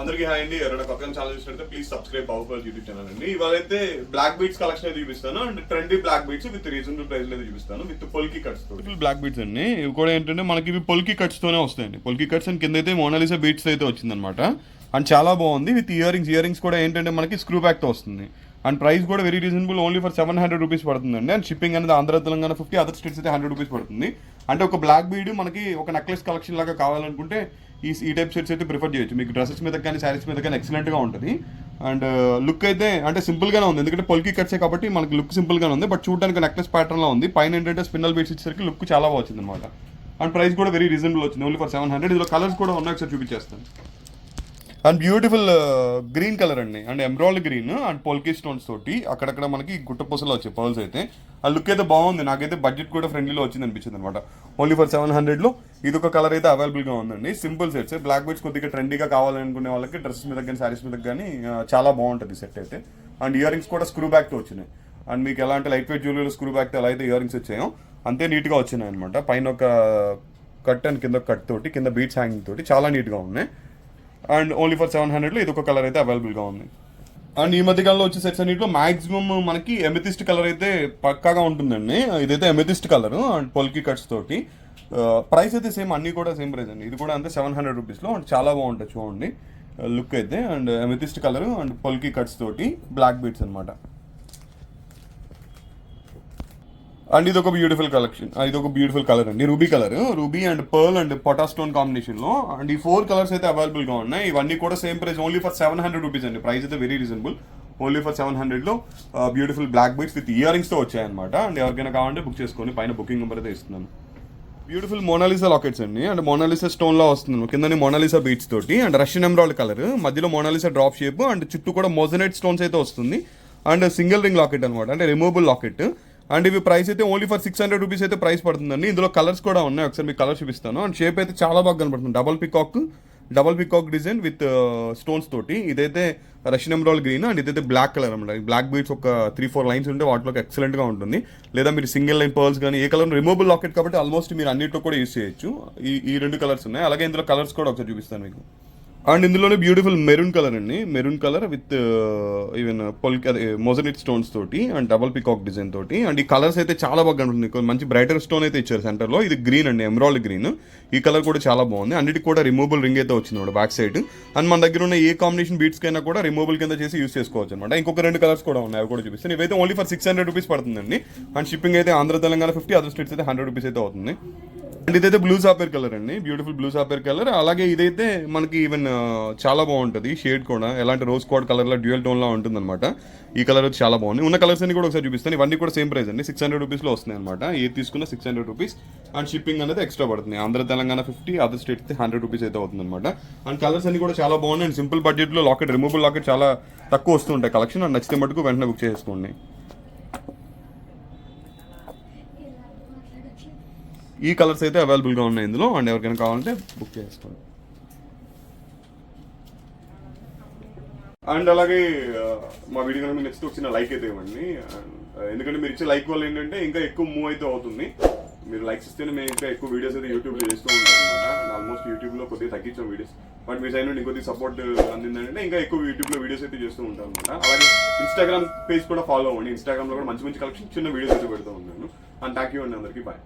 అందరికీ హాయ్ అండి. ఎవరైనా కొత్తగా ఛానల్ చూసినట్టే please subscribe power YouTube channel అండి. ఇవాళ అయితే బ్లాక్ బీట్స్ కలెక్షన్ అయితే చూపిస్తాను. And trendy black beads with reasonable price అయితే చూపిస్తాను. విత్ పొల్కి కట్స్తో బ్లాక్ బీట్స్ అండి. ఇవి కూడా ఏంటంటే మనకి ఇవి పొల్కి కట్స్ తోనే వస్తాయండి. పొల్కి కట్స్ అండ్ కింద అయితే మోనాలిసా బీట్స్ అయితే వచ్చిందనమాట అండ్ చాలా బాగుంది. With earrings ear rings కూడా ఏంటంటే మనకి స్క్రూ బ్యాక్తో వస్తుంది. అండ్ ప్రైస్ కూడా very reasonable only for seven hundred rupees పడుతుందండి. అండ్ షిప్పింగ్ అనేది Andhra Telangana fifty other states అయితే హండ్రెడ్ రూపీస్ పడుతుంది. అంటే ఒక బ్లాక్ బీడ్ మనకి ఒక నెక్లెస్ కలెక్షన్ లాగా కావాలనుకుంటే ఈ ఈ టైప్ షర్ట్స్ అయితే ప్రిఫర్ చేయొచ్చు. మీకు డ్రెస్సెస్ మీద కానీ శారీస్ మీద కానీ ఎక్సలెంట్గా ఉంటుంది. అండ్ లుక్ అయితే అంటే సింపుల్గానే ఉంది. ఎందుకంటే పొలికి కట్సే కాబట్టి మనకి లుక్ సింపుల్గానే ఉంది. బట్ చూడడానికి నెక్లెస్ ప్యాటర్న్లో ఉంది. పైన ఏంటంటే స్పిన్నల్ బీట్స్ ఇచ్చేసరికి లుక్ చాలా బాగా వచ్చింది అనమాట అండ్ ప్రైస్ కూడా వెరీ రీజనబుల్ వచ్చింది. ఓన్లీ ఫర్ సెవెన్ హండ్రెడ్ ఇందులో కలర్స్ కూడా ఉన్నాయి. ఒకసారి చూపించేస్తాను. అండ్ బ్యూటిఫుల్ గ్రీన్ కలర్ అండి. And ఎంబ్రాయిడ్ green and polki stones తోటి అక్కడక్కడ మనకి గుట్టపూసలు వచ్చాయి పర్ల్స్ అయితే. ఆ లుక్ అయితే బాగుంది. నాకైతే బడ్జెట్ కూడా ఫ్రెండ్లీలో వచ్చింది అనిపించింది అనమాట ఓన్లీ ఫర్ సెవెన్ హండ్రెడ్లో ఇది ఒక కలర్ అయితే అవైలబుల్గా ఉందండి. Simple sets. బ్లాక్ బెడ్స్ కొద్దిగా ట్రెండీగా కావాలనుకునే వాళ్ళకి డ్రెస్ మీద కానీ శారీస్ మీద కానీ చాలా బాగుంటుంది సెట్ అయితే. అండ్ ఇయర్ రింగ్స్ కూడా స్క్రూ బ్యాక్తో వచ్చినాయి. అండ్ మీకు ఎలాంటి లైట్ వెయిట్ జ్యువెలరీ స్క్రూ బ్యాక్తో ఎలా అయితే ఇయర్ రింగ్స్ వచ్చాయో అంతే నీట్గా వచ్చినాయి అనమాట పైన ఒక కట్ అండ్ కింద కట్ తోటి కింద బీట్స్ హ్యాంగింగ్ తోటి చాలా నీట్గా ఉన్నాయి. అండ్ ఓన్లీ ఫర్ సెవెన్ హండ్రెడ్లో ఇది ఒక కలర్ అయితే అవైలబుల్గా ఉంది. అండ్ ఈ మధ్య కాలంలో వచ్చే సెట్స్ అన్నింటిలో మాక్సిమం మనకి ఎమెథిస్ట్ కలర్ అయితే పక్కాగా ఉంటుందండి. ఇదైతే amethyst colour and polki cuts తోటి. ప్రైస్ అయితే సేమ్ అన్నీ కూడా సేమ్ ప్రైస్ అండి. ఇది కూడా అంతే సెవెన్ హండ్రెడ్ రూపీస్లో అండ్ చాలా బాగుంటుంది చూడండి. లుక్ అయితే and amethyst colour and polki cuts తోటి బ్లాక్ బీట్స్ అనమాట అండ్ ఇది ఒక బ్యూటిఫుల్ కలెక్షన్ ఇది ఒక బ్యూటిఫుల్ కలర్ అండి. Ruby colour ruby and pearl and పొటాస్టోన్ కాంబినేషన్లో అండ్ ఈ ఫోర్ కలర్స్ అయితే అవైలబుల్గా ఉన్నాయి. ఇవన్నీ కూడా same price only for seven hundred rupees అండి. ప్రైస్ అయితే very reasonable only for seven హండ్రెడ్లో beautiful black beads with earrings వచ్చాయన్నమాట. అండ్ ఎవరికైనా కావాలంటే బుక్ చేసుకొని పైన బుకింగ్ నెంబర్ అయితే ఇస్తున్నాను. బ్యూటిఫుల్ మోనాలిసా లాకెట్స్ అండి. అండ్ మోనాలిసా స్టోన్లో వస్తుంది. కిందని మోనాలిసా బీట్స్ తోటి. అండ్ రష్యన్ ఎమరాల్డ్ కలర్ మధ్యలో Mona Lisa drop shape and చుట్టూ కూడా మోజనైట్ స్టోన్స్ అయితే వస్తుంది. అండ్ సింగిల్ రింగ్ లాకెట్ అనమాట అంటే రిమూవబుల్ లాకెట్ అండ్ ఇవి ప్రైస్ అయితే only for six hundred rupees అయితే ప్రైస్ పడుతుందండి. ఇందులో కలర్స్ కూడా ఉన్నాయి. ఒకసారి మీకు కలర్ చూపిస్తాను. అండ్ షేప్ అయితే చాలా బాగా కనపడుతుంది. Double peacock double peacock design with stones తోటి. ఇదైతే రష్యన్ ఎమరాల్ గ్రీన్ అండ్ ఇదైతే బ్లాక్ కలర్ అనమాట. బ్లాక్ బీట్స్ ఒక త్రీ ఫోర్ లైన్స్ ఉంటే వాటిలో ఎక్సలెంట్గా ఉంటుంది. లేదా మీరు సింగిల్ లైన్ పర్ల్స్ కానీ ఏ కలర్ రిమూవబుల్ లాకెట్ కాబట్టి ఆల్మోస్ట్ మీరు అన్నిట్లో కూడా యూస్ చేయొచ్చు. ఈ ఈ రెండు కలర్స్ ఉన్నాయి. అలాగే ఇందులో కలర్స్ కూడా ఒకసారి చూపిస్తాను మీకు. అండ్ ఇందులోనే బ్యూటిఫుల్ మెరూన్ కలర్ అండి. మెరూన్ కలర్ విత్ ఈవెన్ పొల్ అదే మోజనిట్ స్టోన్స్ తోటి అండ్ డబల్ పికాక్ డిజైన్ తోటి. అండ్ ఈ కలర్స్ అయితే చాలా బాగా కనబడుతుంది మంచి బ్రైటర్ స్టోన్ అయితే ఇచ్చారు సెంటర్లో. ఇది గ్రీన్ అండి ఎమరాల్డ్ గ్రీన్. ఈ కలర్ కూడా చాలా బాగుంది. అన్నిటికి కూడా రిమూవబుల్ రింగ్ అయితే వచ్చింది అనమాట బ్యాక్ సైడ్. అండ్ మన దగ్గర ఉన్న ఏ కాంబినేషన్ బీట్స్ కైనా కూడా రిమూవబుల్ కింద చేసి యూస్ చేసుకోవచ్చు అనమాట ఇంకొక రెండు కలర్స్ కూడా ఉన్నాయి అవి కూడా చూపిస్తాను. ఇవైతే only for six hundred rupees పడుతుందండి. అండ్ షిప్పింగ్ అయితే Andhra Telangana fifty other states అయితే హండ్రెడ్ రూపీస్ అయితే అవుతుంది. అండ్ ఇదైతే బ్లూ సాపేర్ కలర్ అండి. Beautiful blue sapphire colour. అలాగే ఇదైతే మనకి ఈవెన్ చాలా బాగుంటుంది. షేడ్ కూడా. ఎలాంటి రోజ్ క్వాడ్ కలర్లో డ్యూయల్ టోన్ లా ఉంటుంది అనమాట ఈ కలర్ వచ్చి చాలా బాగుంది. ఉన్న కలర్స్ అన్ని కూడా ఒకసారి చూపిస్తాను. ఇవన్నీ కూడా సేమ్ ప్రైస్ అండి. సిక్స్ హండ్రెడ్ రూపీస్లో వస్తున్నాయి అనమాట ఏది తీసుకున్న six hundred rupees. And shipping అనేది ఎక్స్ట్రా పడుతుంది. Andhra Telangana fifty other state అయితే హండ్రెడ్ రూపీస్ అయితే అవుతుంది అనమాట అండ్ కలర్స్ అన్ని కూడా చాలా బాగున్నాయి. అండ్ సింపుల్ బడ్జెట్లో లాకెట్ రిమూవబుల్ లాకెట్ చాలా తక్కువ వస్తుంటాయి కలెక్షన్. అండ్ నచ్చితే మటుకు వెంటనే బుక్ చేసుకోండి. ఈ కలర్స్ అయితే అవైలబుల్గా ఉన్నాయి ఇందులో. అండ్ ఎవరికైనా కావాలంటే బుక్ చేసుకోండి. అండ్ అలాగే మా వీడియో కనుక నెక్స్ట్ వచ్చిన లైక్ అయితే ఇవ్వండి. ఎందుకంటే మీరు ఇచ్చే లైక్ వల్ల ఏంటంటే ఇంకా ఎక్కువ మూవ్ అయితే అవుతుంది. మీరు లైక్స్ ఇస్తేనే మేము ఇంకా ఎక్కువ వీడియోస్ అయితే యూట్యూబ్లో చేస్తూ ఉంటాం అనమాట ఆల్మోస్ట్ యూట్యూబ్లో కొద్దిగా తగ్గించాం వీడియోస్. బట్ మీ సైడ్ నుండి ఇంకొద్ది సపోర్ట్ అందిందంటే ఇంకా ఎక్కువ యూట్యూబ్లో వీడియోస్ అయితే చేస్తూ ఉంటాం అనమాట అలాగే ఇన్స్టాగ్రామ్ పేజ్ కూడా ఫాలో అవ్వండి. ఇన్స్టాగ్రామ్లో కూడా మంచి మంచి కలెక్షన్ చిన్న వీడియోస్ అయితే పెడుతూ ఉన్నాను. అండ్ థ్యాంక్ యూ అండి అందరికీ. బాయ్